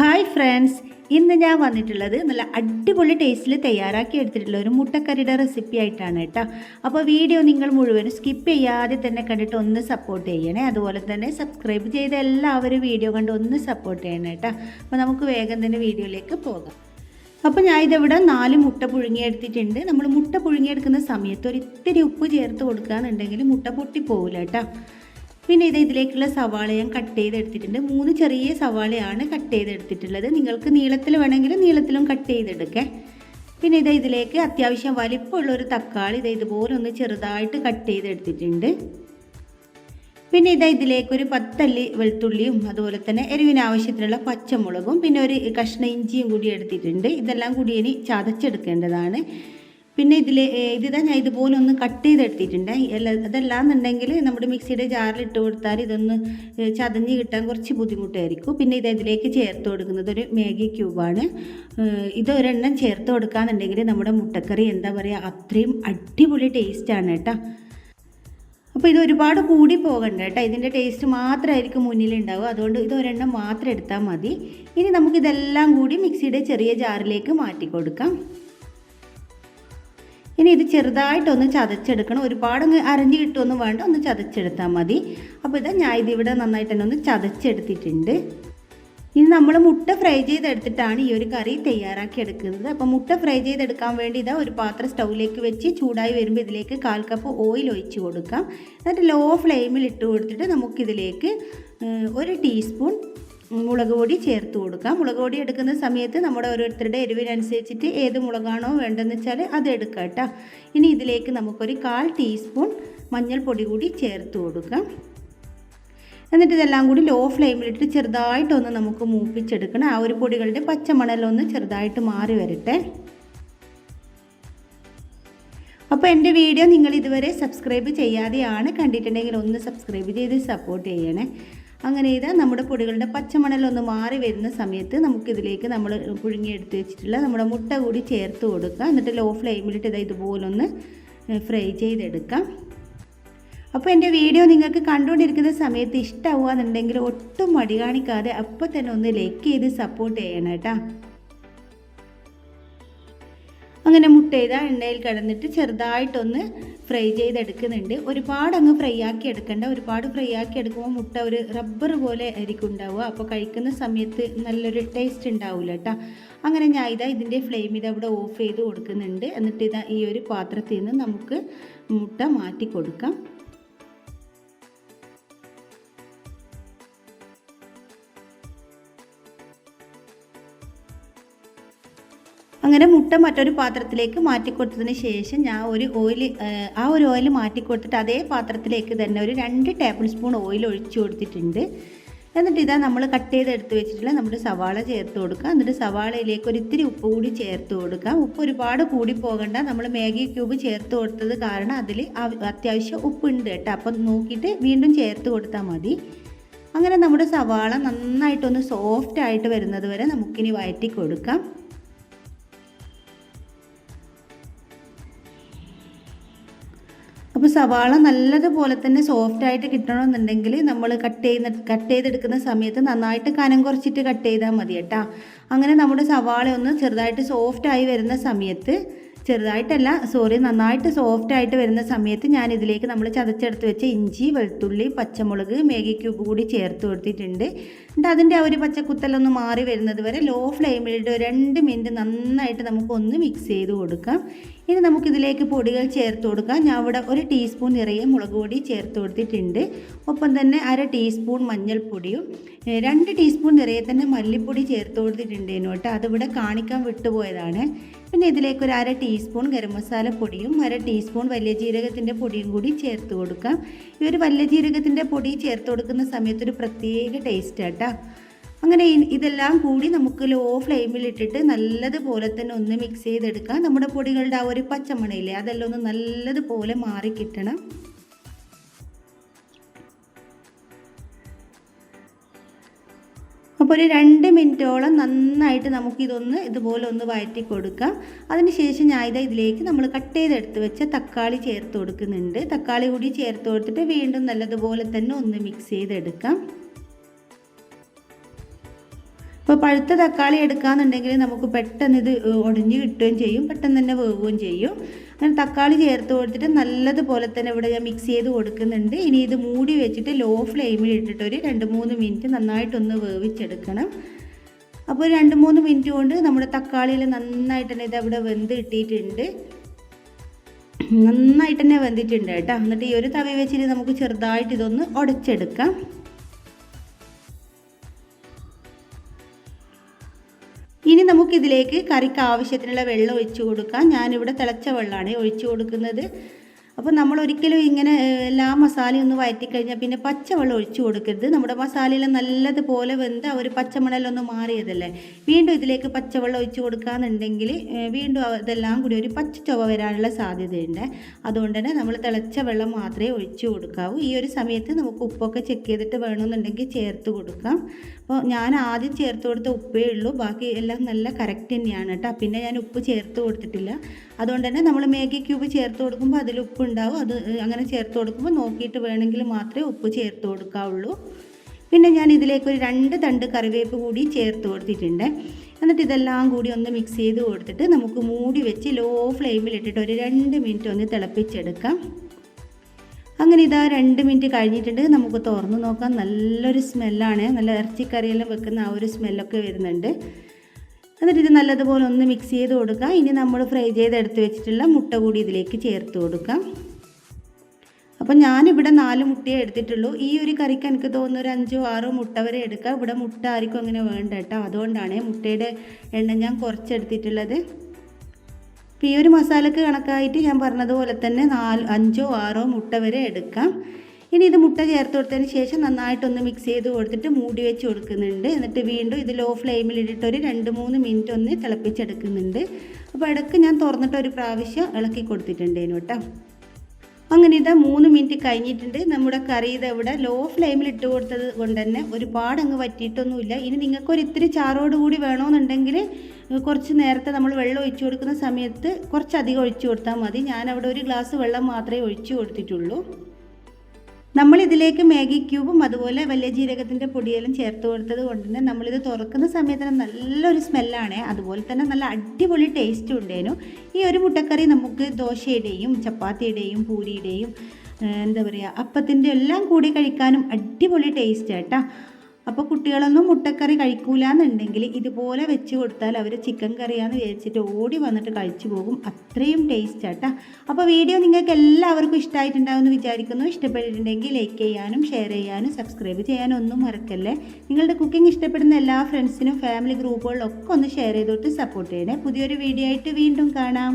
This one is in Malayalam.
ഹായ് ഫ്രണ്ട്സ് ഇന്ന് ഞാൻ വന്നിട്ടുള്ളത് നല്ല അടിപൊളി ടേസ്റ്റിൽ തയ്യാറാക്കി എടുത്തിട്ടുള്ള ഒരു മുട്ടക്കറിയുടെ റെസിപ്പി ആയിട്ടാണ് കേട്ടോ. അപ്പോൾ വീഡിയോ നിങ്ങൾ മുഴുവനും സ്കിപ്പ് ചെയ്യാതെ തന്നെ കണ്ടിട്ട് ഒന്ന് സപ്പോർട്ട് ചെയ്യണേ. അതുപോലെ തന്നെ സബ്സ്ക്രൈബ് ചെയ്ത എല്ലാവരും വീഡിയോ കണ്ട് ഒന്ന് സപ്പോർട്ട് ചെയ്യണം കേട്ടോ. അപ്പോൾ നമുക്ക് വേഗം തന്നെ വീഡിയോയിലേക്ക് പോകാം. അപ്പോൾ ഞാൻ ഇതിവിടെ നാല് മുട്ട പുഴുങ്ങിയെടുത്തിട്ടുണ്ട്. നമ്മൾ മുട്ട പുഴുങ്ങിയെടുക്കുന്ന സമയത്ത് ഒരു ഇത്തിരി ഉപ്പ് ചേർത്ത് കൊടുക്കുകയാണെന്നുണ്ടെങ്കിൽ മുട്ട പൊട്ടി പൊട്ടിപ്പോവില്ല കേട്ടോ. പിന്നെ ഇത് ഇതിലേക്കുള്ള സവാള ഞാൻ കട്ട് ചെയ്തെടുത്തിട്ടുണ്ട്. മൂന്ന് ചെറിയ സവാളയാണ് കട്ട് ചെയ്തെടുത്തിട്ടുള്ളത്. നിങ്ങൾക്ക് നീളത്തിൽ വേണമെങ്കിൽ നീളത്തിലും കട്ട് ചെയ്തെടുക്കേ. പിന്നെ ഇത് ഇതിലേക്ക് അത്യാവശ്യം വലിപ്പമുള്ള ഒരു തക്കാളി ഇത് ഇതുപോലെ ഒന്ന് ചെറുതായിട്ട് കട്ട് ചെയ്തെടുത്തിട്ടുണ്ട്. പിന്നെ ഇതാ ഇതിലേക്ക് ഒരു പത്തല്ലി വെളുത്തുള്ളിയും അതുപോലെ തന്നെ എരിവിന് ആവശ്യത്തിനുള്ള പച്ചമുളകും പിന്നെ ഒരു കഷ്ണ ഇഞ്ചിയും കൂടി എടുത്തിട്ടുണ്ട്. ഇതെല്ലാം കൂടി ഇനി ചതച്ചെടുക്കേണ്ടതാണ്. പിന്നെ ഇതിൽ ഇതിതാ ഞാൻ ഇതുപോലെ ഒന്ന് കട്ട് ചെയ്തെടുത്തിട്ടുണ്ട്. അതല്ലാന്നുണ്ടെങ്കിൽ നമ്മുടെ മിക്സിയുടെ ജാറിൽ ഇട്ട് കൊടുത്താൽ ഇതൊന്ന് ചതഞ്ഞ് കിട്ടാൻ കുറച്ച് ബുദ്ധിമുട്ടായിരിക്കും. പിന്നെ ഇത് ഇതിലേക്ക് ചേർത്ത് കൊടുക്കുന്നത് ഒരു മാഗി ക്യൂബാണ്. ഇത് ഒരെണ്ണം ചേർത്ത് കൊടുക്കാന്നുണ്ടെങ്കിൽ നമ്മുടെ മുട്ടക്കറി എന്താ പറയുക അത്രയും അടിപൊളി ടേസ്റ്റാണ് കേട്ടോ. അപ്പോൾ ഇത് ഒരുപാട് കൂടി പോകണ്ട കേട്ടോ. ഇതിന്റെ ടേസ്റ്റ് മാത്രമായിരിക്കും മുന്നിലുണ്ടാവുക. അതുകൊണ്ട് ഇത് ഒരെണ്ണം മാത്രം എടുത്താൽ മതി. ഇനി നമുക്കിതെല്ലാം കൂടി മിക്സിയുടെ ചെറിയ ജാറിലേക്ക് മാറ്റി കൊടുക്കാം ഇനി ഇത് ചെറുതായിട്ടൊന്ന് ചതച്ചെടുക്കണം. ഒരുപാട് അരഞ്ഞ് കിട്ടുമൊന്നും വേണ്ട. ഒന്ന് ചതച്ചെടുത്താൽ മതി. അപ്പോൾ ഇതാ ഞാൻ ഇതിവിടെ നന്നായിട്ട് തന്നെ ഒന്ന് ചതച്ചെടുത്തിട്ടുണ്ട്. ഇനി നമ്മൾ മുട്ട ഫ്രൈ ചെയ്തെടുത്തിട്ടാണ് ഈ ഒരു കറി തയ്യാറാക്കി എടുക്കുന്നത്. അപ്പോൾ മുട്ട ഫ്രൈ ചെയ്തെടുക്കാൻ വേണ്ടി ഇതാ ഒരു പാത്രം സ്റ്റൗവിലേക്ക് വെച്ച് ചൂടായി വരുമ്പോൾ ഇതിലേക്ക് കാൽ കപ്പ് ഓയിൽ ഒഴിച്ച് കൊടുക്കാം. എന്നിട്ട് ലോ ഫ്ലെയിമിൽ ഇട്ട് കൊടുത്തിട്ട് നമുക്കിതിലേക്ക് ഒരു ടീസ്പൂൺ മുളക് പൊടി ചേർത്ത് കൊടുക്കാം. മുളക് പൊടി എടുക്കുന്ന സമയത്ത് നമ്മുടെ ഓരോരുത്തരുടെ എരിവിനനുസരിച്ചിട്ട് ഏത് മുളകാണോ വേണ്ടതെന്ന് വെച്ചാൽ അത് എടുക്കാം കേട്ടോ. ഇനി ഇതിലേക്ക് നമുക്കൊരു കാൽ ടീസ്പൂൺ മഞ്ഞൾപ്പൊടി കൂടി ചേർത്ത് കൊടുക്കാം. എന്നിട്ട് ഇതെല്ലാം കൂടി ലോ ഫ്ലെയിമിലിട്ട് ചെറുതായിട്ടൊന്ന് നമുക്ക് മൂപ്പിച്ചെടുക്കണം. ആ ഒരു പൊടികളുടെ പച്ചമണലൊന്ന് ചെറുതായിട്ട് മാറി വരട്ടെ. അപ്പോൾ എന്റെ വീഡിയോ നിങ്ങൾ ഇതുവരെ സബ്സ്ക്രൈബ് ചെയ്യാതെയാണ് കണ്ടിട്ടുണ്ടെങ്കിൽ ഒന്ന് സബ്സ്ക്രൈബ് ചെയ്ത് സപ്പോർട്ട് ചെയ്യണേ. അങ്ങനെ ഇതാ നമ്മുടെ പൊടികളുടെ പച്ചമണലൊന്ന് മാറി വരുന്ന സമയത്ത് നമുക്കിതിലേക്ക് നമ്മൾ പുഴുങ്ങിയെടുത്ത് വെച്ചിട്ടുള്ള നമ്മുടെ മുട്ട കൂടി ചേർത്ത് കൊടുക്കുക. എന്നിട്ട് ലോ ഫ്ലെയിമിലിട്ട് ഇതാ ഇതുപോലൊന്ന് ഫ്രൈ ചെയ്തെടുക്കാം. അപ്പോൾ എന്റെ വീഡിയോ നിങ്ങൾക്ക് കണ്ടുകൊണ്ടിരിക്കുന്ന സമയത്ത് ഇഷ്ടമാവുകയെന്നുണ്ടെങ്കിൽ ഒട്ടും മടി കാണിക്കാതെ അപ്പോൾ തന്നെ ഒന്ന് ലൈക്ക് ചെയ്ത് സപ്പോർട്ട് ചെയ്യണം കേട്ടോ. അങ്ങനെ മുട്ട ചെയ്ത എണ്ണയിൽ കിടന്നിട്ട് ചെറുതായിട്ടൊന്ന് ഫ്രൈ ചെയ്തെടുക്കുന്നുണ്ട്. ഒരുപാട് അങ്ങ് ഫ്രൈ ആക്കി എടുക്കണ്ട. ഒരുപാട് ഫ്രൈ ആക്കി എടുക്കുമ്പോൾ മുട്ട ഒരു റബ്ബർ പോലെ ആയിരിക്കും ഉണ്ടാവുക. അപ്പോൾ കഴിക്കുന്ന സമയത്ത് നല്ലൊരു ടേസ്റ്റ് ഉണ്ടാവില്ല കേട്ടോ അങ്ങനെ ഞാൻ ഇതാ ഇതിന്റെ ഫ്ലെയിം ഇത് അവിടെ ഓഫ് ചെയ്ത് കൊടുക്കുന്നുണ്ട്. എന്നിട്ട് ഇതാ ഈ ഒരു പാത്രത്തിൽ നിന്ന് നമുക്ക് മുട്ട മാറ്റി കൊടുക്കാം അങ്ങനെ മുട്ട മറ്റൊരു പാത്രത്തിലേക്ക് മാറ്റി കൊടുത്തതിന് ശേഷം ഞാൻ ഒരു ഓയിൽ ആ ഒരു ഓയിൽ മാറ്റി കൊടുത്തിട്ട് അതേ പാത്രത്തിലേക്ക് തന്നെ ഒരു രണ്ട് ടേബിൾ സ്പൂൺ ഓയിൽ ഒഴിച്ചു കൊടുത്തിട്ടുണ്ട്. എന്നിട്ട് ഇതാ നമ്മൾ കട്ട് ചെയ്ത് എടുത്ത് വെച്ചിട്ടുള്ള നമ്മുടെ സവാള ചേർത്ത് കൊടുക്കുക. എന്നിട്ട് സവാളയിലേക്ക് ഒരു ഇത്തിരി ഉപ്പ് കൂടി ചേർത്ത് കൊടുക്കുക. ഉപ്പ് ഒരുപാട് കൂടി പോകണ്ട. നമ്മൾ മാഗി ക്യൂബ് ചേർത്ത് കൊടുത്തത് കാരണം അതിൽ അത്യാവശ്യം ഉപ്പുണ്ട് കേട്ടോ. അപ്പം നോക്കിയിട്ട് വീണ്ടും ചേർത്ത് കൊടുത്താൽ മതി. അങ്ങനെ നമ്മുടെ സവാള നന്നായിട്ടൊന്ന് സോഫ്റ്റ് ആയിട്ട് വരുന്നത് വരെ നമുക്കിനി വഴറ്റി കൊടുക്കാം. സവാള നല്ലതുപോലെ തന്നെ സോഫ്റ്റ് ആയിട്ട് കിട്ടണമെന്നുണ്ടെങ്കിൽ നമ്മൾ കട്ട് ചെയ്യുന്ന കട്ട് ചെയ്തെടുക്കുന്ന സമയത്ത് നന്നായിട്ട് കനം കുറച്ചിട്ട് കട്ട് ചെയ്താൽ മതി കേട്ടോ. അങ്ങനെ നമ്മുടെ സവാള ഒന്ന് ചെറുതായിട്ട് സോഫ്റ്റ് ആയി വരുന്ന സമയത്ത് ചെറുതായിട്ടല്ല സോറി നന്നായിട്ട് സോഫ്റ്റ് ആയിട്ട് വരുന്ന സമയത്ത് ഞാൻ ഇതിലേക്ക് നമ്മൾ ചതച്ചെടുത്ത് വെച്ച ഇഞ്ചി വെളുത്തുള്ളി പച്ചമുളക് മേഗി കൂടി ചേർത്ത് കൊടുത്തിട്ടുണ്ട്. എന്നിട്ട് അതിന്റെ ആ ഒരു പച്ചക്കുത്തലൊന്ന് മാറി വരുന്നത് വരെ ലോ ഫ്ലെയിമിലിട്ട് രണ്ട് മിനിറ്റ് നന്നായിട്ട് നമുക്കൊന്ന് മിക്സ് ചെയ്ത് കൊടുക്കാം. ഇനി നമുക്കിതിലേക്ക് പൊടികൾ ചേർത്ത് കൊടുക്കാം. ഞാൻ ഇവിടെ ഒരു ടീസ്പൂൺ നിറയെ മുളക് പൊടി ചേർത്ത് കൊടുത്തിട്ടുണ്ട്. ഒപ്പം തന്നെ അര ടീസ്പൂൺ മഞ്ഞൾപ്പൊടിയും രണ്ട് ടീസ്പൂൺ നിറയെ തന്നെ മല്ലിപ്പൊടി ചേർത്ത് കൊടുത്തിട്ടുണ്ട് കേട്ടോ. അതിവിടെ കാണിക്കാൻ വിട്ടുപോയതാണ്. പിന്നെ ഇതിലേക്ക് ഒരു അര ടീസ്പൂൺ ഗരം മസാല പൊടിയും അര ടീസ്പൂൺ വലിയ ജീരകത്തിന്റെ പൊടിയും കൂടി ചേർത്ത് കൊടുക്കാം. ഈ ഒരു വലിയ ജീരകത്തിന്റെ പൊടി ചേർത്ത് കൊടുക്കുന്ന സമയത്ത് ഒരു പ്രത്യേക ടേസ്റ്റ് കേട്ടോ. അങ്ങനെ ഇതെല്ലാം കൂടി നമുക്ക് ലോ ഫ്ലെയിമിൽ ഇട്ടിട്ട് നല്ലതുപോലെ തന്നെ ഒന്ന് മിക്സ് ചെയ്തെടുക്കാം. നമ്മുടെ പൊടികളുടെ ആ ഒരു പച്ചമണയില്ലേ അതെല്ലാം ഒന്ന് നല്ലതുപോലെ മാറി കിട്ടണം. അപ്പോൾ ഒരു രണ്ട് മിനിറ്റോളം നന്നായിട്ട് നമുക്കിതൊന്ന് ഇതുപോലെ ഒന്ന് വഴറ്റി കൊടുക്കാം. അതിനുശേഷം ഞാൻ ഇത് ഇതിലേക്ക് നമ്മൾ കട്ട് ചെയ്തെടുത്ത് വെച്ച തക്കാളി ചേർത്ത് കൊടുക്കുന്നുണ്ട്. തക്കാളി കൂടി ചേർത്ത് കൊടുത്തിട്ട് വീണ്ടും നല്ലതുപോലെ തന്നെ ഒന്ന് മിക്സ് ചെയ്തെടുക്കാം. അപ്പോൾ പഴുത്ത തക്കാളി എടുക്കാന്നുണ്ടെങ്കിൽ നമുക്ക് പെട്ടെന്ന് ഇത് ഒടിഞ്ഞ് കിട്ടുകയും ചെയ്യും പെട്ടെന്ന് തന്നെ വേവുകയും ചെയ്യും. അങ്ങനെ തക്കാളി ചേർത്ത് കൊടുത്തിട്ട് നല്ലതുപോലെ തന്നെ ഇവിടെ ഞാൻ മിക്സ് ചെയ്ത് കൊടുക്കുന്നുണ്ട്. ഇനി ഇത് മൂടി വെച്ചിട്ട് ലോ ഫ്ലെയിമിൽ ഇട്ടിട്ട് ഒരു രണ്ട് മൂന്ന് മിനിറ്റ് നന്നായിട്ടൊന്ന് വേവിച്ചെടുക്കണം. അപ്പോൾ ഒരു രണ്ട് മൂന്ന് മിനിറ്റ് കൊണ്ട് നമ്മുടെ തക്കാളിയിൽ നന്നായിട്ട് തന്നെ ഇത് അവിടെ വെന്ത് കിട്ടിയിട്ടുണ്ട്. നന്നായിട്ട് തന്നെ വെന്തിട്ടുണ്ട് കേട്ടോ. എന്നിട്ട് ഈ ഒരു തവി വെച്ചിട്ട് നമുക്ക് ചെറുതായിട്ട് ഇതൊന്ന് ഉടച്ചെടുക്കാം നമുക്കിതിലേക്ക് കറിക്ക് ആവശ്യത്തിനുള്ള വെള്ളം ഒഴിച്ചു കൊടുക്കാം. ഞാനിവിടെ തിളച്ച വെള്ളമാണ് ഒഴിച്ചു കൊടുക്കുന്നത്. അപ്പോൾ നമ്മൾ ഒരിക്കലും ഇങ്ങനെ എല്ലാ മസാലയും ഒന്ന് വഴറ്റിക്കഴിഞ്ഞാൽ പിന്നെ പച്ചവെള്ളം ഒഴിച്ചു കൊടുക്കരുത്. നമ്മുടെ മസാലയിൽ നല്ലതുപോലെ വെന്ത് ആ ഒരു പച്ചമണലൊന്ന് മാറിയതല്ലേ? വീണ്ടും ഇതിലേക്ക് പച്ചവെള്ളം ഒഴിച്ചു കൊടുക്കാന്നുണ്ടെങ്കിൽ വീണ്ടും അതെല്ലാം കൂടി ഒരു പച്ച ചുവ വരാനുള്ള സാധ്യതയുണ്ട്. അതുകൊണ്ട് തന്നെ നമ്മൾ തിളച്ച വെള്ളം മാത്രമേ ഒഴിച്ചു കൊടുക്കാവൂ. ഈ ഒരു സമയത്ത് നമുക്ക് ഉപ്പൊക്കെ ചെക്ക് ചെയ്തിട്ട് വേണമെന്നുണ്ടെങ്കിൽ ചേർത്ത് കൊടുക്കാം. അപ്പോൾ ഞാൻ ആദ്യം ചേർത്ത് കൊടുത്ത ഉപ്പേ ഉള്ളൂ. ബാക്കി എല്ലാം നല്ല കറക്റ്റ് തന്നെയാണ് കേട്ടോ. പിന്നെ ഞാൻ ഉപ്പ് ചേർത്ത് കൊടുത്തിട്ടില്ല. അതുകൊണ്ട് തന്നെ നമ്മൾ മാഗി ക്യൂബ് ചേർത്ത് കൊടുക്കുമ്പോൾ അതിൽ ഉപ്പ് ഉണ്ടാവും. അത് അങ്ങനെ ചേർത്ത് കൊടുക്കുമ്പോൾ നോക്കിയിട്ട് വേണമെങ്കിൽ മാത്രമേ ഉപ്പ് ചേർത്ത് കൊടുക്കാവുള്ളൂ. പിന്നെ ഞാൻ ഇതിലേക്ക് ഒരു രണ്ട് തണ്ട് കറിവേപ്പ് കൂടി ചേർത്ത് കൊടുത്തിട്ടുണ്ട്. എന്നിട്ട് ഇതെല്ലാം കൂടി ഒന്ന് മിക്സ് ചെയ്ത് കൊടുത്തിട്ട് നമുക്ക് മൂടി വെച്ച് ലോ ഫ്ലെയിമിൽ ഇട്ടിട്ട് ഒരു രണ്ട് മിനിറ്റ് ഒന്ന് തിളപ്പിച്ചെടുക്കാം. അങ്ങനെ ഇതാ രണ്ട് മിനിറ്റ് കഴിഞ്ഞിട്ടുണ്ട്. നമുക്ക് തുറന്ന് നോക്കാം. നല്ലൊരു സ്മെല്ലാണ് നല്ല ഇറച്ചിക്കറിയെല്ലാം വെക്കുന്ന ആ ഒരു സ്മെല്ലൊക്കെ വരുന്നുണ്ട്. എന്നിട്ട് ഇത് നല്ലതുപോലെ ഒന്ന് മിക്സ് ചെയ്ത് കൊടുക്കുക. ഇനി നമ്മൾ ഫ്രൈ ചെയ്ത് എടുത്ത് വെച്ചിട്ടുള്ള മുട്ട കൂടി ഇതിലേക്ക് ചേർത്ത് കൊടുക്കാം അപ്പം ഞാനിവിടെ നാല് മുട്ടയെ എടുത്തിട്ടുള്ളൂ. ഈ ഒരു കറിക്ക് എനിക്ക് തോന്നുന്നു ഒരു അഞ്ചോ ആറോ മുട്ട വരെ എടുക്കാം. ഇവിടെ മുട്ട ആർക്കും അങ്ങനെ വേണ്ട കേട്ടോ. അതുകൊണ്ടാണ് മുട്ടയുടെ എണ്ണം ഞാൻ കുറച്ചെടുത്തിട്ടുള്ളത്. അപ്പോൾ ഈ ഒരു മസാലക്ക് കണക്കായിട്ട് ഞാൻ പറഞ്ഞതുപോലെ തന്നെ നാല് അഞ്ചോ ആറോ മുട്ട വരെ എടുക്കാം. ഇനി ഇത് മുട്ട ചേർത്ത് കൊടുത്തതിന് ശേഷം നന്നായിട്ടൊന്ന് മിക്സ് ചെയ്ത് കൊടുത്തിട്ട് മൂടി വെച്ച് കൊടുക്കുന്നുണ്ട്. എന്നിട്ട് വീണ്ടും ഇത് ലോ ഫ്ലെയിമിൽ ഇട്ടിട്ട് ഒരു രണ്ട് മൂന്ന് മിനിറ്റ് ഒന്ന് തിളപ്പിച്ചെടുക്കുന്നുണ്ട്. അപ്പോൾ ഇടയ്ക്ക് ഞാൻ തുറന്നിട്ട് ഒരു പ്രാവശ്യം ഇളക്കി കൊടുത്തിട്ടുണ്ടേനു കേട്ടോ. അങ്ങനെ ഇതാ മൂന്ന് മിനിറ്റ് കഴിഞ്ഞിട്ടുണ്ട്. നമ്മുടെ കറി ഇത് ഇവിടെ ലോ ഫ്ലെയിമിൽ ഇട്ട് കൊടുത്തത് കൊണ്ട് തന്നെ ഒരുപാട് അങ്ങ് വറ്റിയിട്ടൊന്നുമില്ല. ഇനി നിങ്ങൾക്കൊരു ഇത്തിരി ചാറോട് കൂടി വേണമെന്നുണ്ടെങ്കിൽ കുറച്ച് നേരത്തെ നമ്മൾ വെള്ളം ഒഴിച്ചു കൊടുക്കുന്ന സമയത്ത് കുറച്ചധികം ഒഴിച്ചു കൊടുത്താൽ മതി. ഞാനവിടെ ഒരു ഗ്ലാസ് വെള്ളം മാത്രമേ ഒഴിച്ചു കൊടുത്തിട്ടുള്ളൂ. നമ്മൾ ഇതിലേക്ക് മാഗി ക്യൂബും അതുപോലെ വലിയ ജീരകത്തിന്റെ പൊടിയെല്ലാം ചേർത്ത് കൊടുത്തത് കൊണ്ട് തന്നെ നമ്മളിത് തുറക്കുന്ന സമയത്ത് തന്നെ നല്ലൊരു സ്മെല്ലാണ്. അതുപോലെ തന്നെ നല്ല അടിപൊളി ടേസ്റ്റും ഉണ്ടേനു. ഈ ഒരു മുട്ടക്കറി നമുക്ക് ദോശയുടെയും ചപ്പാത്തിയുടെയും പൂരിയുടെയും എന്താ പറയുക അപ്പത്തിന്റെ എല്ലാം കൂടി കഴിക്കാനും അടിപൊളി ടേസ്റ്റ് കേട്ടോ അപ്പോൾ കുട്ടികളൊന്നും മുട്ടക്കറി കഴിക്കൂല എന്നുണ്ടെങ്കിൽ ഇതുപോലെ വെച്ച് കൊടുത്താൽ അവർ ചിക്കൻ കറിയാന്ന് വിചാരിച്ചിട്ട് ഓടി വന്നിട്ട് കഴിച്ചു പോകും. അത്രയും ടേസ്റ്റ് ആട്ടാ. അപ്പോൾ വീഡിയോ നിങ്ങൾക്ക് എല്ലാവർക്കും ഇഷ്ടമായിട്ടുണ്ടാവുമെന്ന് വിചാരിക്കുന്നു. ഇഷ്ടപ്പെട്ടിട്ടുണ്ടെങ്കിൽ ലൈക്ക് ചെയ്യാനും ഷെയർ ചെയ്യാനും സബ്സ്ക്രൈബ് ചെയ്യാനും ഒന്നും മറക്കല്ലേ. നിങ്ങളുടെ കുക്കിംഗ് ഇഷ്ടപ്പെടുന്ന എല്ലാ ഫ്രണ്ട്സിനും ഫാമിലി ഗ്രൂപ്പുകളിലൊക്കെ ഒന്ന് ഷെയർ ചെയ്തോട്ട് സപ്പോർട്ട് ചെയ്യണേ. പുതിയൊരു വീഡിയോ ആയിട്ട് വീണ്ടും കാണാം.